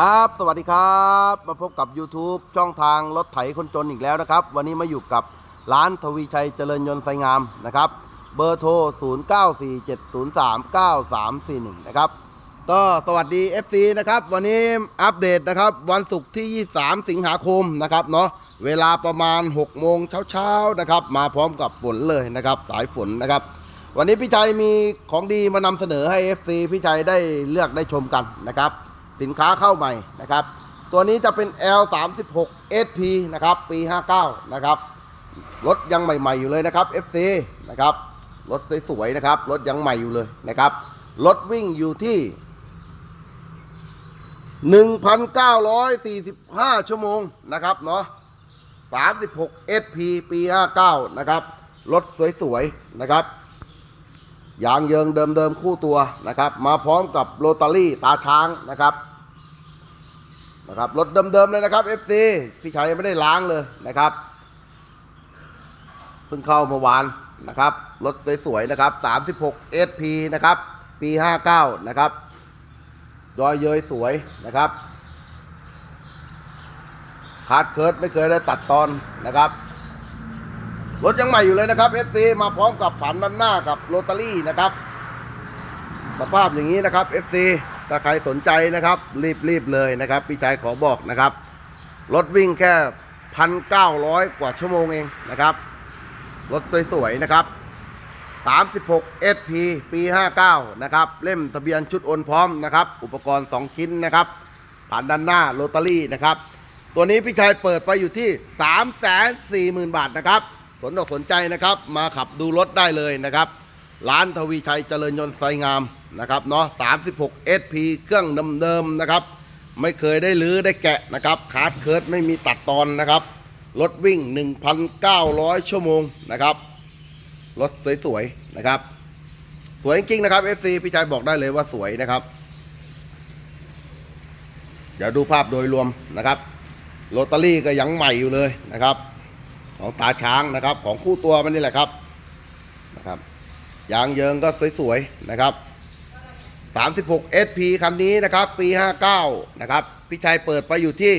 ครับ สวัสดีครับ มาพบกับ YouTube ช่องทางรถไถคนจนอีกแล้วนะครับ วันนี้มาอยู่กับร้านทวีชัยเจริญยนต์ไซงามนะครับ เบอร์โทร 0947039341 นะครับ ก็สวัสดี FC นะครับ วันนี้อัปเดตนะครับ วันศุกร์ที่ 23 สิงหาคมนะครับเนาะ เวลาประมาณ 6 โมงเช้าๆนะครับ มาพร้อมกับฝนเลยนะครับ สายฝนนะครับ วันนี้พี่ชัยมีของดีมานำเสนอให้ FC พี่ชัยได้เลือกได้ชมกันนะครับ สินค้าเข้าใหม่นะครับ ตัวนี้จะเป็น L36 SP นะครับปี 59 นะครับ รถยังใหม่ๆอยู่เลยนะครับ FC นะครับรถสวยๆนะครับ รถยังใหม่อยู่เลยนะครับ รถวิ่งอยู่ที่ 1,945 ชั่วโมงนะครับเนาะ36 SP ปี 59 นะครับ รถสวยๆนะครับ ยางเยิงเดิมๆคู่ตัวนะครับ มาพร้อมกับโรตารี่ตาช้างนะครับนะครับรถเดิมๆเลยนะครับ FC พี่ชัยยังไม่ได้ล้างเลยนะครับเพิ่งเข้าเมื่อวานนะครับรถสวยๆนะครับ 36 SP นะครับปี 59 นะครับดอยเยยสวยนะครับคาดเคิร์ดไม่เคยได้ตัดตอนนะครับ รถยังใหม่อยู่เลยนะครับ FC มาพร้อมกับผันด้านหน้ากับโรตารี่นะครับ สภาพอย่างนี้นะครับ FC ถ้าใครสนใจนะครับ รีบๆเลยนะครับ พี่ชายขอบอกนะครับ รถวิ่งแค่พันเก้าร้อยกว่าชั่วโมงเองนะครับ รถสวยๆนะครับ36 SP ปี 59 นะครับ เล่มทะเบียนชุดโอนพร้อมนะครับ อุปกรณ์ 2 ชิ้นนะครับผ่านด้านหน้าโรตารี่นะครับ ตัวนี้พี่ชายเปิดไปอยู่ที่ 340,000 บาทนะครับ สนอกสนใจนะครับ มาขับดูรถได้เลยนะครับ ร้านทวีชัยเจริญยนต์ไซงามนะครับเนาะ36 SP เครื่องเดิมๆนะครับ ไม่เคยได้รื้อได้แกะนะครับคาร์ดเคิร์ดไม่มีตัดตอนนะครับ รถวิ่ง 1,900 ชั่วโมงนะครับ รถสวยๆนะครับ สวยจริงๆนะครับ FC พี่ชายบอกได้เลยว่าสวยนะครับ เดี๋ยวดูภาพโดยรวมนะครับโรตารี่ก็ยังใหม่อยู่เลยนะครับ ของตาช้างนะครับ ของคู่ตัวมันนี่แหละครับนะครับยางเยิงก็สวยๆนะครับ 36 SP คันนี้นะครับ ปี 59 นะครับพี่ชัยเปิดไปอยู่ที่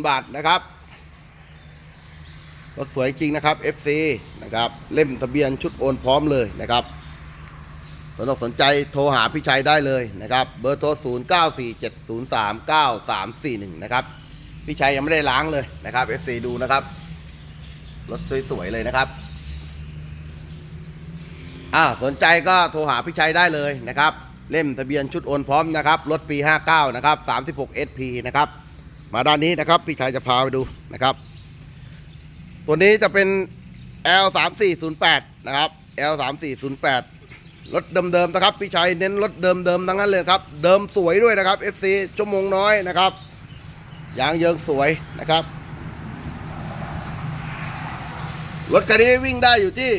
340,000 บาทนะครับรถสวยจริงนะครับ FC นะครับ เล่มทะเบียนชุดโอนพร้อมเลยนะครับสนอกสนใจโทรหาพี่ชัยได้เลยนะครับ เบอร์โทร 0947039341 นะครับ พี่ชัยยังไม่ได้ล้างเลยนะครับ FC ดูนะครับรถสวยๆเลยนะครับอ่าสนใจก็โทรหาพี่ชัยได้เลยนะครับ เล่มทะเบียนชุดโอนพร้อมนะครับรถปี 59 นะครับ 36 SP นะครับ มาด้านนี้นะครับ พี่ชัยจะพาไปดูนะครับ ตัวนี้จะเป็น L 3 4 0 8 นะครับ L 3 4 0 8 รถเดิมๆนะครับ พี่ชัยเน้นรถเดิมๆทั้งนั้นเลยครับ เดิมสวยด้วยนะครับ FC ชั่วโมงน้อยนะครับ ยางเยิงสวยนะครับ รถคันนี้วิ่งได้อยู่ที่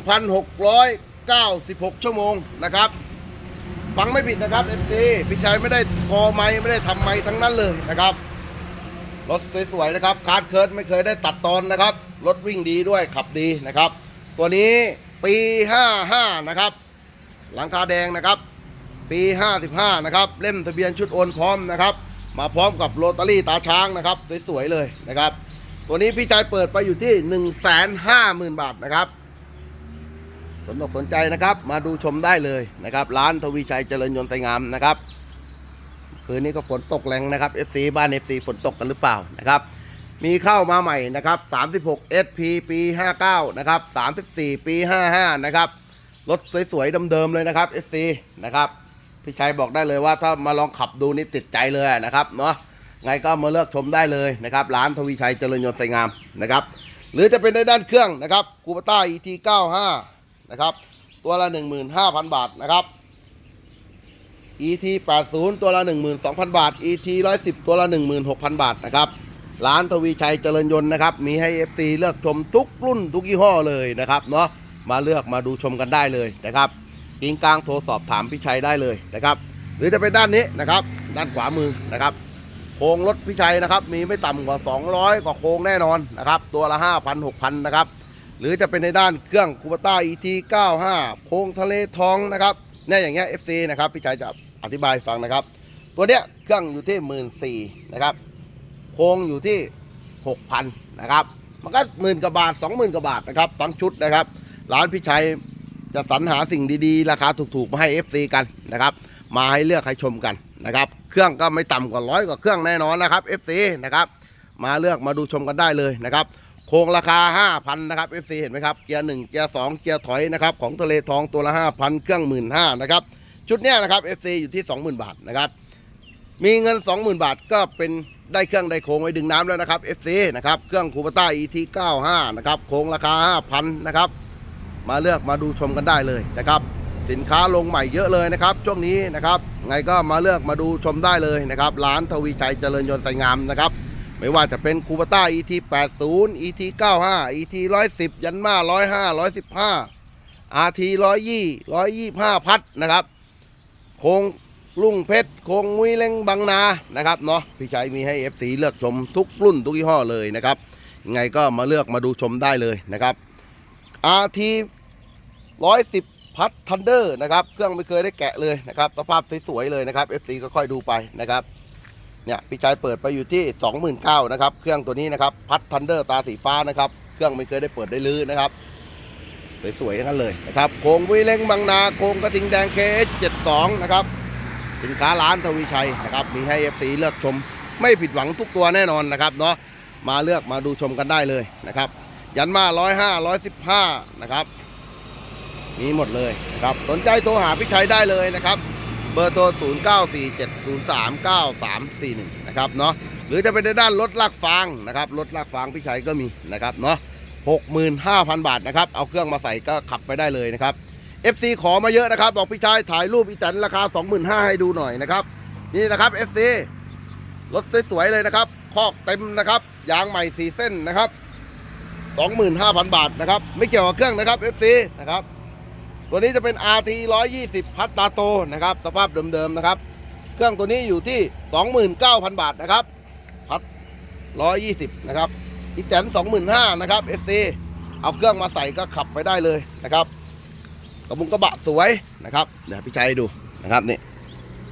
1,696 ชั่วโมงนะครับ ฟังไม่ผิดนะครับ FC พี่ชัยไม่ได้กอไม้ไม่ได้ทำไม้ทั้งนั้นเลยนะครับรถสวยๆนะครับคาร์ดเคิร์ดไม่เคยได้ตัดตอนนะครับ รถวิ่งดีด้วยขับดีนะครับ ตัวนี้ปี 55 นะครับ หลังคาแดงนะครับ ปี 55 นะครับ เล่มทะเบียนชุดโอนพร้อมนะครับ มาพร้อมกับโรตารี่ตาช้างนะครับสวยๆเลยนะครับ ตัวนี้พี่ชายเปิดไปอยู่ที่ 150,000 บาทนะครับสนอกสนใจนะครับ มาดูชมได้เลยนะครับ ร้านทวีชัยเจริญยนต์ไสงามนะครับ คืนนี้ก็ฝนตกแรงนะครับ FC บ้าน FC ฝนตกกันหรือเปล่านะครับ มีเข้ามาใหม่นะครับ 36 SP ปี 59 นะครับ 34 ปี 55 นะครับรถสวยๆเดิมๆเลยนะครับ FC นะครับ พี่ชัยบอกได้เลยว่าถ้ามาลองขับดูนี่ติดใจเลยนะครับเนาะไงก็มาเลือกชมได้เลยนะครับร้านทวีชัยเจริญยนต์ไสงามนะครับหรือจะเป็นในด้านเครื่องนะครับคูปต้า ET 95นะครับตัวละ 15,000 บาทนะครับ ET 80ตัวละ 12,000 บาท ET 110 ตัวละ 16,000 บาทนะครับร้านทวีชัยเจริญยนต์นะครับมีให้ FC เลือกชมทุกรุ่นทุกยี่ห้อเลยนะครับเนาะมาเลือกมาดูชมกันได้เลยนะครับ กิงกลางโทรสอบถามพี่ชัยได้เลยนะครับ หรือจะเป็นด้านนี้นะครับ ด้านขวามือนะครับโครงรถพี่ชัยนะครับมีไม่ต่ำกว่า 200 กว่าโครงแน่นอนนะครับตัวละ 5,000 6,000นะครับหรือจะเป็นในด้านเครื่องคูปต้า ET 95 โครงทะเลทองนะครับเนี่ยอย่างเงี้ย FC นะครับพี่ชัยจะอธิบายฟังนะครับ ตัวเนี้ยเครื่องอยู่ที่หมื่นสี่นะครับโครงอยู่ที่หกพันนะครับมันก็หมื่นกว่าบาทสองหมื่นกว่าบาทนะครับทั้งชุดนะครับร้านพี่ชัย จะสรรหาสิ่งดีๆ ราคาถูกๆ มาให้ FC กันนะครับ มาให้เลือกให้ชมกันนะครับ เครื่องก็ไม่ต่ำกว่าร้อยกว่าเครื่องแน่นอนนะครับ FC นะครับ มาเลือกมาดูชมกันได้เลยนะครับ โครงราคา 5,000 นะครับ FC เห็นไหมครับ เกียร์1เกียร์2เกียร์ถอยนะครับของทะเลทองตัวละ 5,000 เครื่อง 15,000นะครับ ชุดเนี้ยนะครับ FC อยู่ที่ 20,000 บาทนะครับ มีเงิน 20,000 บาทก็เป็นได้เครื่องได้โครงไว้ดึงน้ำแล้วนะครับ FC นะครับ เครื่องคูปต้า ET 95 นะครับ โครงราคา 5,000 นะครับ มาเลือกมาดูชมกันได้เลยนะครับ สินค้าลงใหม่เยอะเลยนะครับ ช่วงนี้นะครับ ไงก็มาเลือกมาดูชมได้เลยนะครับ ร้านทวีชัยเจริญยนต์ไสงามนะครับ ไม่ว่าจะเป็นคูปต้า ET 80 ET 95 ET 110 ยันมา105 115 RT 120 125 พัดนะครับโคงลุ่งเพชรโคงมุ้ยเล้งบางนานะครับเนาะพี่ชัยมีให้ FC เลือกชมทุกรุ่นทุกยี่ห้อเลยนะครับยังไงก็มาเลือกมาดูชมได้เลยนะครับ RT 110พัดทันเดอร์นะครับเครื่องไม่เคยได้แกะเลยนะครับสภาพสวยๆเลยนะครับ FC ก็ค่อยดูไปนะครับเนี่ยพี่ชายเปิดไปอยู่ที่ 29,000นะครับเครื่องตัวนี้นะครับพัดทันเดอร์ตาสีฟ้านะครับเครื่องไม่เคยได้เปิดได้ลื้อนะครับสวยๆทั้งนั้นเลยนะครับโครงวิเล้งบางนาโครงกระทิงแดง KH72 นะครับสินค้าร้านทวีชัยนะครับมีให้ FC เลือกชมไม่ผิดหวังทุกตัวแน่นอนนะครับเนาะมาเลือกมาดูชมกันได้เลยนะครับ ยันมา105 115นะครับ มีหมดเลยนะครับสนใจโทรหาพี่ชัยได้เลยนะครับ เบอร์โทร 0 9 4 7 0 3 9 3 4 1 นะครับเนาะหรือจะเป็นในด้านรถลากฟางนะครับรถลากฟางพี่ชัยก็มีนะครับเนาะ65,000 บาทนะครับ เอาเครื่องมาใส่ก็ขับไปได้เลยนะครับ FC ขอมาเยอะนะครับ บอกพี่ชายถ่ายรูปอีแตนราคา 25,000ให้ดูหน่อยนะครับ นี่นะครับ FC รถสวยๆเลยนะครับ คอกเต็มนะครับ ยางใหม่4เส้นนะครับ 25,000 บาทนะครับ ไม่เกี่ยวกับเครื่องนะครับ FC นะครับ ตัวนี้จะเป็น RT 120 พัดตาโตนะครับ สภาพเดิมๆนะครับ เครื่องตัวนี้อยู่ที่ 29,000 บาทนะครับ พัด 120 นะครับอีแตน25,000นะครับ FC เอาเครื่องมาใส่ก็ขับไปได้เลยนะครับ กระบุงกระบะสวยนะครับ เดี๋ยวพี่ชัยดูนะครับนี่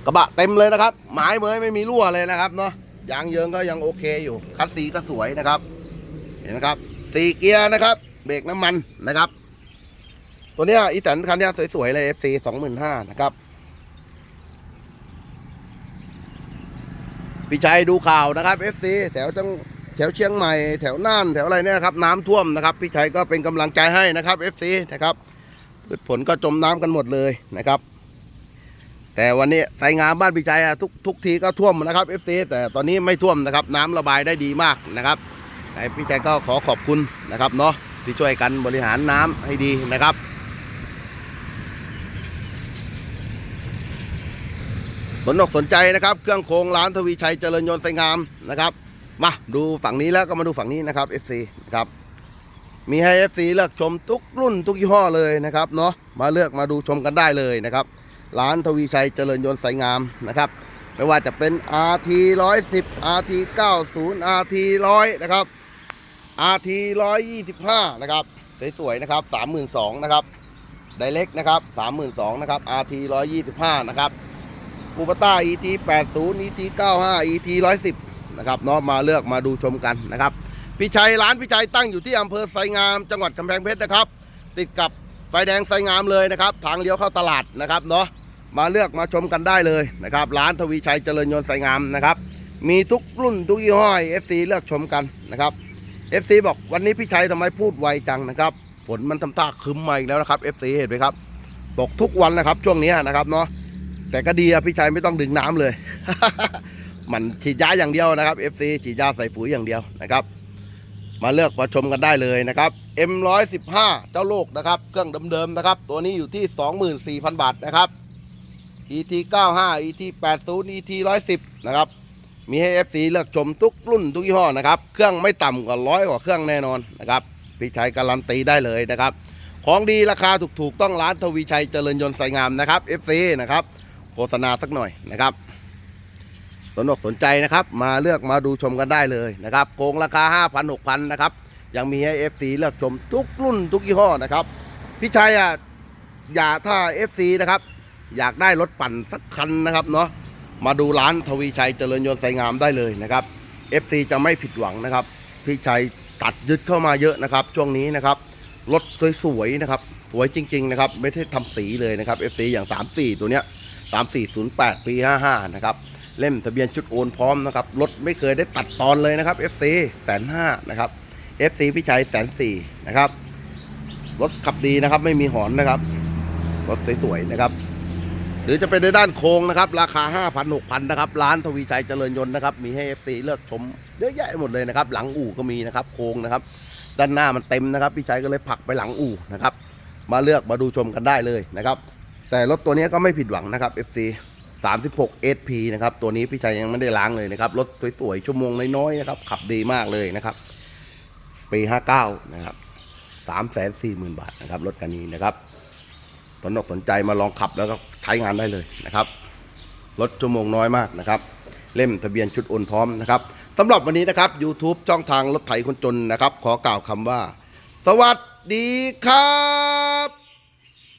กระบะเต็มเลยนะครับไม้เมยไม่มีรั่วเลยนะครับเนาะยางเยิงก็ยังโอเคอยู่ คัดสีก็สวยนะครับ เห็นไหมครับ สี่เกียร์นะครับ เบรกน้ำมันนะครับ ตัวเนี้ยอีแตนคันเนี้ยสวยๆเลย FC สองหมื่นห้านะครับพี่ชัยดูข่าวนะครับ FC แถวจังแถวเชียงใหม่แถวน่านแถวอะไรเนี่ยนะครับ น้ำท่วมนะครับพี่ชัยก็เป็นกำลังใจให้นะครับ FC นะครับพืชผลก็จมน้ำกันหมดเลยนะครับ แต่วันนี้ไสงามบ้านพี่ชัยอะทุกทุกทีก็ท่วมนะครับ FC แต่ตอนนี้ไม่ท่วมนะครับ น้ำระบายได้ดีมากนะครับ พี่ชัยก็ขอขอบคุณนะครับเนาะที่ช่วยกันบริหารน้ำให้ดีนะครับ สนอกสนใจนะครับ เครื่องโครงร้านทวีชัยเจริญยนต์ไสงามนะครับ มาดูฝั่งนี้แล้วก็มาดูฝั่งนี้นะครับ FC นะครับมีให้ FC เลือกชมทุกรุ่นทุกยี่ห้อเลยนะครับเนาะมาเลือกมาดูชมกันได้เลยนะครับ ร้านทวีชัยเจริญยนต์ไสงามนะครับไม่ว่าจะเป็น RT 110 RT 90 RT 100นะครับ RT 125 นะครับ สวยๆ นะครับ 32,000นะครับไดเล็กนะครับ32,000นะครับ RT 125 นะครับคูปต้า ET 80 ET 95 ET 110 นะครับเนาะมาเลือกมาดูชมกันนะครับ พี่ชัยร้านพี่ชัยตั้งอยู่ที่อำเภอไซงาม จังหวัดกำแพงเพชรนะครับ ติดกับไฟแดงไซงามเลยนะครับ ทางเลี้ยวเข้าตลาดนะครับเนาะ มาเลือกมาชมกันได้เลยนะครับ ร้านทวีชัยเจริญยนต์ไซงามนะครับ มีทุกรุ่นทุกยี่ห้อ FC เลือกชมกันนะครับ FC บอกวันนี้พี่ชัยทำไมพูดไวจังนะครับฝนมันทำท่าคึ้มมาอีกแล้วนะครับ FC เห็นไหมครับ ตกทุกวันนะครับ ช่วงนี้นะครับเนาะแต่ก็ดีอะพี่ชัยไม่ต้องดึงน้ำเลย มันฉีดยาอย่างเดียวนะครับ FC ฉีดยาใส่ปุ๋ยอย่างเดียวนะครับ มาเลือกมาชมกันได้เลยนะครับ M115 เจ้าโลกนะครับ เครื่องเดิมๆนะครับ ตัวนี้อยู่ที่ 24,000 บาทนะครับ ET 95 ET 80 ET 110 นะครับ มีให้ FC เลือกชมทุกรุ่นทุกยี่ห้อนะครับ เครื่องไม่ต่ำกว่าร้อยกว่าเครื่องแน่นอนนะครับพี่ชัยการันตีได้เลยนะครับ ของดีราคาถูกๆต้องร้านทวีชัยเจริญยนต์ไสงามนะครับ FC นะครับโฆษณาสักหน่อยนะครับสนอกสนใจนะครับ มาเลือกมาดูชมกันได้เลยนะครับโครงราคา 5,000 6,000นะครับยังมีให้ FC เลือกชมทุกรุ่นทุกยี่ห้อนะครับพี่ชัยอะอย่าถ้า FC นะครับอยากได้รถปั่นสักคันนะครับเนาะ มาดูร้านทวีชัยเจริญยนต์ไสงามได้เลยนะครับ FC จะไม่ผิดหวังนะครับพี่ชัยตัดยึดเข้ามาเยอะนะครับ ช่วงนี้นะครับรถสวยๆนะครับ สวยจริง ๆ นะครับ ไม่ได้ทำสีเลยนะครับ FC อย่าง 34 ตัวเนี้ย3408 ปี 55 นะครับ เล่มทะเบียนชุดโอนพร้อมนะครับ รถไม่เคยได้ตัดตอนเลยนะครับ FC แสนห้านะครับ FC พี่ชัยแสนสี่นะครับ รถขับดีนะครับ ไม่มีหอนนะครับ รถสวยๆนะครับ รือจะเป็นในด้านโครงนะครับ ราคา 5,000 6,000 นะครับ ร้านทวีชัยเจริญยนต์นะครับ มีให้ FC เลือกชมเยอะแยะหมดเลยนะครับ หลังอู่ก็มีนะครับ โครงนะครับ ด้านหน้ามันเต็มนะครับพี่ชัยก็เลยผลักไปหลังอู่นะครับ มาเลือกมาดูชมกันได้เลยนะครับ แต่รถตัวนี้ก็ไม่ผิดหวังนะครับ FC 36 SP นะครับ ตัวนี้พี่ชัยยังไม่ได้ล้างเลยนะครับ รถสวยๆ ชั่วโมงน้อยๆนะครับ ขับดีมากเลยนะครับ ปี 59 นะครับ 340,000 บาทนะครับ รถคันนี้นะครับสนอกสนใจมาลองขับแล้วก็ ใช้งานได้เลยนะครับรถชั่วโมงน้อยมากนะครับเล่มทะเบียนชุดโอนพร้อมนะครับสำหรับวันนี้นะครับ YouTube ช่องทางรถไถคนจนนะครับ ขอกล่าวคำว่า สวัสดีครับ